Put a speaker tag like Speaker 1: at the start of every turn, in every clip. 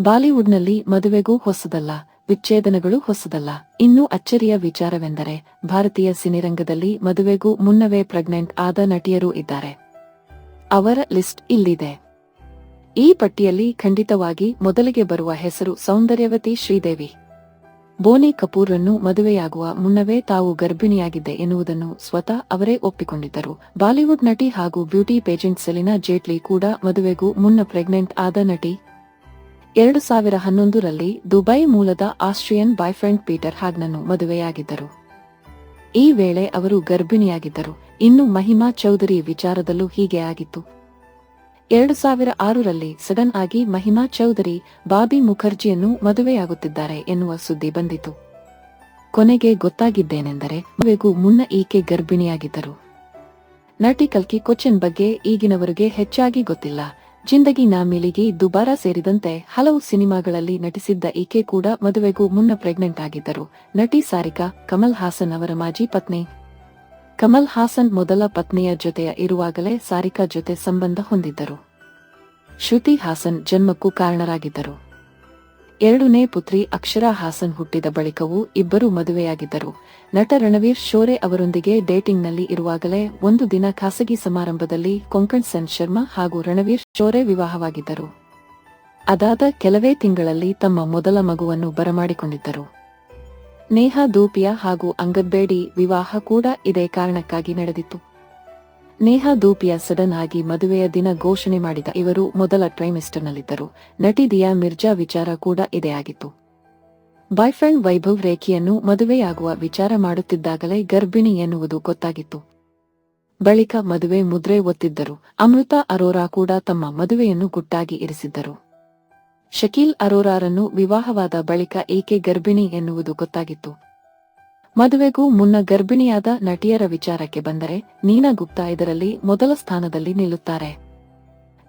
Speaker 1: ಬಾಲಿವುಡ್ನಲ್ಲಿ ಮದುವೆಗೂ ಹೊಸದಲ್ಲ, ವಿಚ್ಛೇದನಗಳು ಹೊಸದಲ್ಲ. ಇನ್ನೂ ಅಚ್ಚರಿಯ ವಿಚಾರವೆಂದರೆ, ಭಾರತೀಯ ಸಿನಿರಂಗದಲ್ಲಿ ಮದುವೆಗೂ ಮುನ್ನವೇ ಪ್ರೆಗ್ನೆಂಟ್ ಆದ ನಟಿಯರೂ ಇದ್ದಾರೆ. ಅವರ ಲಿಸ್ಟ್ ಇಲ್ಲಿದೆ. ಈ ಪಟ್ಟಿಯಲ್ಲಿ ಖಂಡಿತವಾಗಿ ಮೊದಲಿಗೆ ಬರುವ ಹೆಸರು ಸೌಂದರ್ಯವತಿ ಶ್ರೀದೇವಿ. ಬೋನಿ ಕಪೂರ್ರನ್ನು ಮದುವೆಯಾಗುವ ಮುನ್ನವೇ ತಾವು ಗರ್ಭಿಣಿಯಾಗಿದ್ದೆ ಎನ್ನುವುದನ್ನು ಸ್ವತಃ ಅವರೇ ಒಪ್ಪಿಕೊಂಡಿದ್ದರು. ಬಾಲಿವುಡ್ ನಟಿ ಹಾಗೂ ಬ್ಯೂಟಿ ಪೇಜೆಂಟ್ ಸೆಲಿನಾ ಜೇಟ್ಲಿ ಕೂಡ ಮದುವೆಗೂ ಮುನ್ನ ಪ್ರೆಗ್ನೆಂಟ್ ಆದ ನಟಿ ಎರಡು ಸಾವಿರ ಹನ್ನೊಂದರಲ್ಲಿ ದುಬೈ ಮೂಲದ ಆಸ್ಟ್ರಿಯನ್ ಬಾಯ್ಫ್ರೆಂಡ್ ಪೀಟರ್ ಹಾಗ್ನನ್ನು ಮದುವೆಯಾಗಿದ್ದರು. ಈ ವೇಳೆ ಅವರು ಗರ್ಭಿಣಿಯಾಗಿದ್ದರು. ಇನ್ನು ಮಹಿಮಾ ಚೌಧರಿ ವಿಚಾರದಲ್ಲೂ ಹೀಗೆ ಆಗಿತ್ತು. ಎರಡು ಸಾವಿರ ಆರರಲ್ಲಿ ಸಡನ್ ಆಗಿ ಮಹಿಮಾ ಚೌಧರಿ ಬಾಬಿ ಮುಖರ್ಜಿಯನ್ನು ಮದುವೆಯಾಗುತ್ತಿದ್ದಾರೆ ಎನ್ನುವ ಸುದ್ದಿ ಬಂದಿತು. ಕೊನೆಗೆ ಗೊತ್ತಾಗಿದ್ದೇನೆಂದರೆ, ಮದುವೆಗೂ ಮುನ್ನ ಈಕೆ ಗರ್ಭಿಣಿಯಾಗಿದ್ದರು. ನಟಿ ಕಲ್ಕಿ ಕೊಚ್ಚನ್ ಬಗ್ಗೆ ಈಗಿನವರಿಗೆ ಹೆಚ್ಚಾಗಿ ಗೊತ್ತಿಲ್ಲ. ಜಿಂದಗಿ ನಾ ಮಿಲಿಗಿ ದುಬಾರ ಸೇರಿದಂತೆ ಹಲವು ಸಿನಿಮಾಗಳಲ್ಲಿ ನಟಿಸಿದ್ದ ಈಕೆ ಕೂಡ ಮದುವೆಗೂ ಮುನ್ನ ಪ್ರೆಗ್ನೆಂಟ್ ಆಗಿದ್ದರು. ನಟಿ ಸಾರಿಕಾ, ಕಮಲ್ ಹಾಸನ್ ಅವರ ಮಾಜಿ ಪತ್ನಿ. ಕಮಲ್ ಹಾಸನ್ ಮೊದಲ ಪತ್ನಿಯ ಜೊತೆಯ ಇರುವಾಗಲೇ ಸಾರಿಕಾ ಜೊತೆ ಸಂಬಂಧ ಹೊಂದಿದ್ದರು. ಶ್ರುತಿ ಹಾಸನ್ ಜನ್ಮಕ್ಕೂ ಕಾರಣರಾಗಿದ್ದರು. ಎರಡನೇ ಪುತ್ರಿ ಅಕ್ಷರಾ ಹಾಸನ್ ಹುಟ್ಟಿದ ಬಳಿಕವೂ ಇಬ್ಬರು ಮದುವೆಯಾಗಿದ್ದರು. ನಟ ರಣವೀರ್ ಶೋರೆ ಅವರೊಂದಿಗೆ ಡೇಟಿಂಗ್ನಲ್ಲಿ ಇರುವಾಗಲೇ ಒಂದು ದಿನ ಖಾಸಗಿ ಸಮಾರಂಭದಲ್ಲಿ ಕೊಂಕಣ್ ಸೆನ್ ಶರ್ಮಾ ಹಾಗೂ ರಣವೀರ್ ಶೋರೆ ವಿವಾಹವಾಗಿದ್ದರು. ಅದಾದ ಕೆಲವೇ ತಿಂಗಳಲ್ಲಿ ತಮ್ಮ ಮೊದಲ ಮಗುವನ್ನು ಬರಮಾಡಿಕೊಂಡಿದ್ದರು. ನೇಹಾ ದೂಪಿಯಾ ಹಾಗೂ ಅಂಗದ್ಬೇಡಿ ವಿವಾಹ ಕೂಡ ಇದೇ ಕಾರಣಕ್ಕಾಗಿ ನಡೆದಿತ್ತು. ನೇಹಾ ದೂಪಿಯ ಸಡನ್ ಆಗಿ ಮದುವೆಯ ದಿನ ಘೋಷಣೆ ಮಾಡಿದ ಇವರು ಮೊದಲ ಟ್ರೈಮಿಸ್ಟರ್ನಲ್ಲಿದ್ದರು ನಟಿ ದಿಯಾ ಮಿರ್ಜಾ ವಿಚಾರ ಕೂಡ ಇದೇ ಆಗಿತ್ತು. ಬಾಯ್ಫ್ರೆಂಡ್ ವೈಭವ್ ರೇಖಿಯನ್ನು ಮದುವೆಯಾಗುವ ವಿಚಾರ ಮಾಡುತ್ತಿದ್ದಾಗಲೇ ಗರ್ಭಿಣಿ ಎನ್ನುವುದು ಗೊತ್ತಾಗಿತ್ತು. ಬಳಿಕ ಮದುವೆ ಮುದ್ರೆ ಒತ್ತಿದ್ದರು. ಅಮೃತ ಅರೋರಾ ಕೂಡ ತಮ್ಮ ಮದುವೆಯನ್ನು ಗುಟ್ಟಾಗಿ ಇರಿಸಿದ್ದರು. ಶಕೀಲ್ ಅರೋರಾರನ್ನು ವಿವಾಹವಾದ ಬಳಿಕ ಏಕೆ ಗರ್ಭಿಣಿ ಎನ್ನುವುದು ಗೊತ್ತಾಗಿತ್ತು. ಮದುವೆಗೂ ಮುನ್ನ ಗರ್ಭಿಣಿಯಾದ ನಟಿಯರ ವಿಚಾರಕ್ಕೆ ಬಂದರೆ ನೀನಾ ಗುಪ್ತಾ ಇದರಲ್ಲಿ ಮೊದಲ ಸ್ಥಾನದಲ್ಲಿ ನಿಲ್ಲುತ್ತಾರೆ.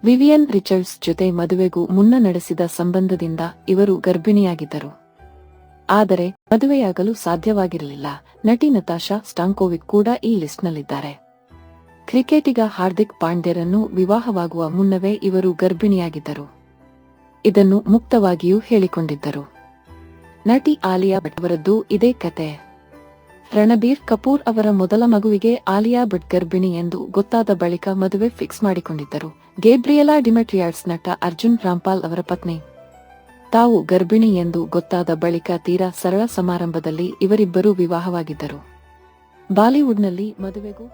Speaker 1: ವಿವಿಯನ್ ರಿಚರ್ಡ್ಸ್ ಜೊತೆ ಮದುವೆಗೂ ಮುನ್ನ ನಡೆಸಿದ ಸಂಬಂಧದಿಂದ ಇವರು ಗರ್ಭಿಣಿಯಾಗಿದ್ದರು. ಆದರೆ ಮದುವೆಯಾಗಲು ಸಾಧ್ಯವಾಗಿರಲಿಲ್ಲ. ನಟಿ ನತಾಶಾ ಸ್ಟಾಂಕೋವಿಕ್ ಕೂಡ ಈ ಲಿಸ್ಟ್ನಲ್ಲಿದ್ದಾರೆ. ಕ್ರಿಕೆಟಿಗ ಹಾರ್ದಿಕ್ ಪಾಂಡ್ಯರನ್ನು ವಿವಾಹವಾಗುವ ಮುನ್ನವೇ ಇವರು ಗರ್ಭಿಣಿಯಾಗಿದ್ದರು. ಇದನ್ನು ಮುಕ್ತವಾಗಿಯೂ ಹೇಳಿಕೊಂಡಿದ್ದರು. ನಟಿ ಆಲಿಯಾ ಭಟ್ ಅವರದ್ದು ಇದೇ ಕತೆ. ರಣಬೀರ್ ಕಪೂರ್ ಅವರ ಮೊದಲ ಮಗುವಿಗೆ ಆಲಿಯಾ ಭಟ್ ಗರ್ಭಿಣಿ ಎಂದು ಗೊತ್ತಾದ ಬಳಿಕ ಮದುವೆ ಫಿಕ್ಸ್ ಮಾಡಿಕೊಂಡಿದ್ದರು. ಗೇಬ್ರಿಯಲಾ ಡಿಮೆಟ್ರಿಯಾಡ್ಸ್ ನಟ ಅರ್ಜುನ್ ರಾಂಪಾಲ್ ಅವರ ಪತ್ನಿ. ತಾವು ಗರ್ಭಿಣಿ ಎಂದು ಗೊತ್ತಾದ ಬಳಿಕ ತೀರಾ ಸರಳ ಸಮಾರಂಭದಲ್ಲಿ ಇವರಿಬ್ಬರೂ ವಿವಾಹವಾಗಿದ್ದರು. ಬಾಲಿವುಡ್ನಲ್ಲಿ ಮದುವೆಗೂ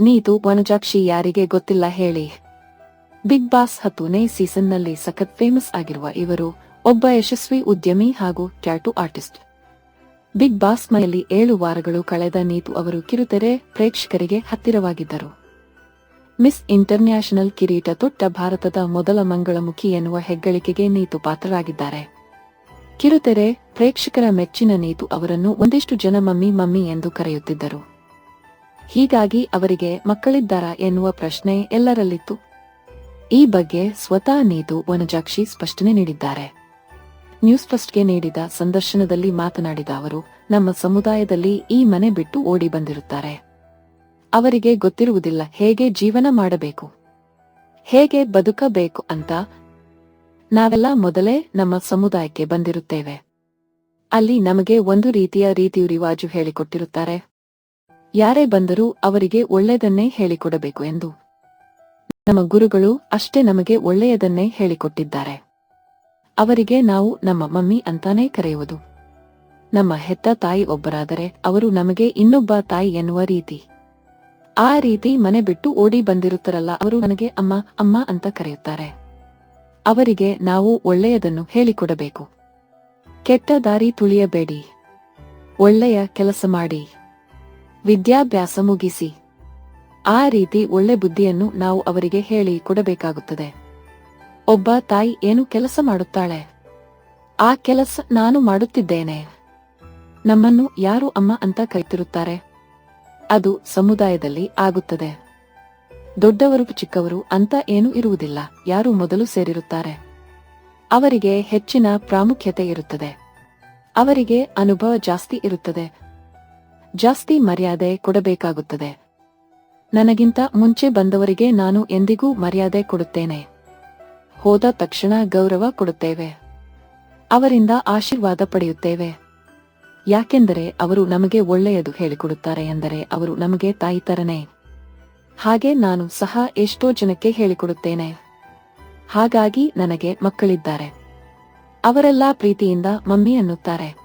Speaker 1: ನೀತು ವನಜಾಕ್ಷಿ ಯಾರಿಗೆ ಗೊತ್ತಿಲ್ಲ ಹೇಳಿ. ಬಿಗ್ ಬಾಸ್ ಹತ್ತನೇ ಸೀಸನ್ನಲ್ಲಿ ಸಖತ್ ಫೇಮಸ್ ಆಗಿರುವ ಇವರು ಒಬ್ಬ ಯಶಸ್ವಿ ಉದ್ಯಮಿ ಹಾಗೂ ಟ್ಯಾಟೂ ಆರ್ಟಿಸ್ಟ್. ಬಿಗ್ ಬಾಸ್ ಮನೆಯಲ್ಲಿ ಏಳು ವಾರಗಳು ಕಳೆದ ನೀತು ಅವರು ಕಿರುತೆರೆ ಪ್ರೇಕ್ಷಕರಿಗೆ ಹತ್ತಿರವಾಗಿದ್ದರು. ಮಿಸ್ ಇಂಟರ್ನ್ಯಾಷನಲ್ ಕಿರೀಟ ತೊಟ್ಟ ಭಾರತದ ಮೊದಲ ಮಂಗಳಮುಖಿ ಎನ್ನುವ ಹೆಗ್ಗಳಿಕೆಗೆ ನೀತು ಪಾತ್ರರಾಗಿದ್ದಾರೆ. ಕಿರುತೆರೆ ಪ್ರೇಕ್ಷಕರ ಮೆಚ್ಚಿನ ನೀತು ಅವರನ್ನು ಒಂದಿಷ್ಟು ಜನ ಮಮ್ಮಿ ಮಮ್ಮಿ ಎಂದು ಕರೆಯುತ್ತಿದ್ದರು. ಹೀಗಾಗಿ ಅವರಿಗೆ ಮಕ್ಕಳಿದ್ದಾರಾ ಎನ್ನುವ ಪ್ರಶ್ನೆ ಎಲ್ಲರಲ್ಲಿತ್ತು. ಈ ಬಗ್ಗೆ ಸ್ವತಃ ನೀತು ವನಜಾಕ್ಷಿ ಸ್ಪಷ್ಟನೆ ನೀಡಿದ್ದಾರೆ. ನ್ಯೂಸ್ ಫಸ್ಟ್ಗೆ ನೀಡಿದ ಸಂದರ್ಶನದಲ್ಲಿ ಮಾತನಾಡಿದ ಅವರು, ನಮ್ಮ ಸಮುದಾಯದಲ್ಲಿ ಈ ಮನೆ ಬಿಟ್ಟು ಓಡಿ ಬಂದಿರುತ್ತಾರೆ. ಅವರಿಗೆ ಗೊತ್ತಿರುವುದಿಲ್ಲ ಹೇಗೆ ಜೀವನ ಮಾಡಬೇಕು. ಹೇಗೆ ಬದುಕಬೇಕು ಅಂತ ನಾವೆಲ್ಲ ಮೊದಲೇ ನಮ್ಮ ಸಮುದಾಯಕ್ಕೆ ಬಂದಿರುತ್ತೇವೆ. ಅಲ್ಲಿ ನಮಗೆ ಒಂದು ರೀತಿಯ ರೀತಿಯು ರಿವಾಜು ಹೇಳಿಕೊಟ್ಟಿರುತ್ತಾರೆ. ಯಾರೇ ಬಂದರೂ ಅವರಿಗೆ ಒಳ್ಳೆಯದನ್ನೇ ಹೇಳಿಕೊಡಬೇಕು ಎಂದು. ನಮ್ಮ ಗುರುಗಳು ಅಷ್ಟೇ ನಮಗೆ ಒಳ್ಳೆಯದನ್ನೇ ಹೇಳಿಕೊಟ್ಟಿದ್ದಾರೆ. ಅವರಿಗೆ ನಾವು ನಮ್ಮ ಮಮ್ಮಿ ಅಂತಾನೇ ಕರೆಯುವುದು. ನಮ್ಮ ಹೆತ್ತ ತಾಯಿ ಒಬ್ಬರಾದರೆ ಅವರು ನಮಗೆ ಇನ್ನೊಬ್ಬ ತಾಯಿ ಎನ್ನುವ ರೀತಿ. ಆ ರೀತಿ ಮನೆ ಬಿಟ್ಟು ಓಡಿ ಬಂದಿರುತ್ತಾರಲ್ಲ, ಅವರು ನನಗೆ ಅಮ್ಮ ಅಮ್ಮ ಅಂತ ಕರೆಯುತ್ತಾರೆ. ಅವರಿಗೆ ನಾವು ಒಳ್ಳೆಯದನ್ನು ಹೇಳಿಕೊಡಬೇಕು. ಕೆಟ್ಟ ದಾರಿ ತುಳಿಯಬೇಡಿ. ಒಳ್ಳೆಯ ಕೆಲಸ ಮಾಡಿ. ವಿದ್ಯಾಭ್ಯಾಸ ಮುಗಿಸಿ. ಆ ರೀತಿ ಒಳ್ಳೆ ಬುದ್ಧಿಯನ್ನು ನಾವು ಅವರಿಗೆ ಹೇಳಿ ಕೊಡಬೇಕಾಗುತ್ತದೆ. ಒಬ್ಬ ತಾಯಿ ಏನು ಕೆಲಸ ಮಾಡುತ್ತಾಳೆ? ಆ ಕೆಲಸ ನಾನು ಮಾಡುತ್ತಿದ್ದೇನೆ. ನಮ್ಮನ್ನು ಯಾರು ಅಮ್ಮ ಅಂತ ಕೈತಿರುತ್ತಾರೆ ಅದು ಸಮುದಾಯದಲ್ಲಿ ಆಗುತ್ತದೆ. ದೊಡ್ಡವರು ಚಿಕ್ಕವರು ಅಂತ ಏನೂ ಇರುವುದಿಲ್ಲ. ಯಾರು ಮೊದಲು ಸೇರಿರುತ್ತಾರೆ? ಅವರಿಗೆ ಹೆಚ್ಚಿನ ಪ್ರಾಮುಖ್ಯತೆ ಇರುತ್ತದೆ. ಅವರಿಗೆ ಅನುಭವ ಜಾಸ್ತಿ ಇರುತ್ತದೆ. ಜಾಸ್ತಿ ಮರ್ಯಾದೆ ಕೊಡಬೇಕಾಗುತ್ತದೆ. ನನಗಿಂತ ಮುಂಚೆ ಬಂದವರಿಗೆ ನಾನು ಎಂದಿಗೂ ಮರ್ಯಾದೆ ಕೊಡುತ್ತೇನೆ. ಹೋದ ತಕ್ಷಣ ಗೌರವ ಕೊಡುತ್ತೇವೆ. ಅವರಿಂದ ಆಶೀರ್ವಾದ ಪಡೆಯುತ್ತೇವೆ. ಯಾಕೆಂದರೆ ಅವರು ನಮಗೆ ಒಳ್ಳೆಯದು ಹೇಳಿಕೊಡುತ್ತಾರೆ ಎಂದರೆ ಅವರು ನಮಗೆ ತಾಯಿ ತರನೇ. ಹಾಗೆ ನಾನು ಸಹ ಎಷ್ಟೋ ಜನಕ್ಕೆ ಹೇಳಿಕೊಡುತ್ತೇನೆ. ಹಾಗಾಗಿ ನನಗೆ ಮಕ್ಕಳಿದ್ದಾರೆ. ಅವರೆಲ್ಲ ಪ್ರೀತಿಯಿಂದ ಮಮ್ಮಿ ಅನ್ನುತ್ತಾರೆ.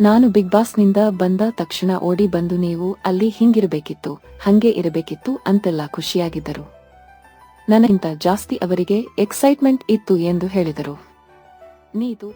Speaker 1: ನಾನು ಬಿಗ್ ಬಾಸ್ನಿಂದ ಬಂದ ತಕ್ಷಣ ಓಡಿ ಬಂದು ನೀವು ಅಲ್ಲಿ ಹಿಂಗಿರಬೇಕಿತ್ತು, ಹಂಗೆ ಇರಬೇಕಿತ್ತು ಅಂತೆಲ್ಲ ಖುಷಿಯಾಗಿದ್ದರು. ನನಗಿಂತ ಜಾಸ್ತಿ ಅವರಿಗೆ ಎಕ್ಸೈಟ್ಮೆಂಟ್ ಇತ್ತು ಎಂದು ಹೇಳಿದರು. ನೀತು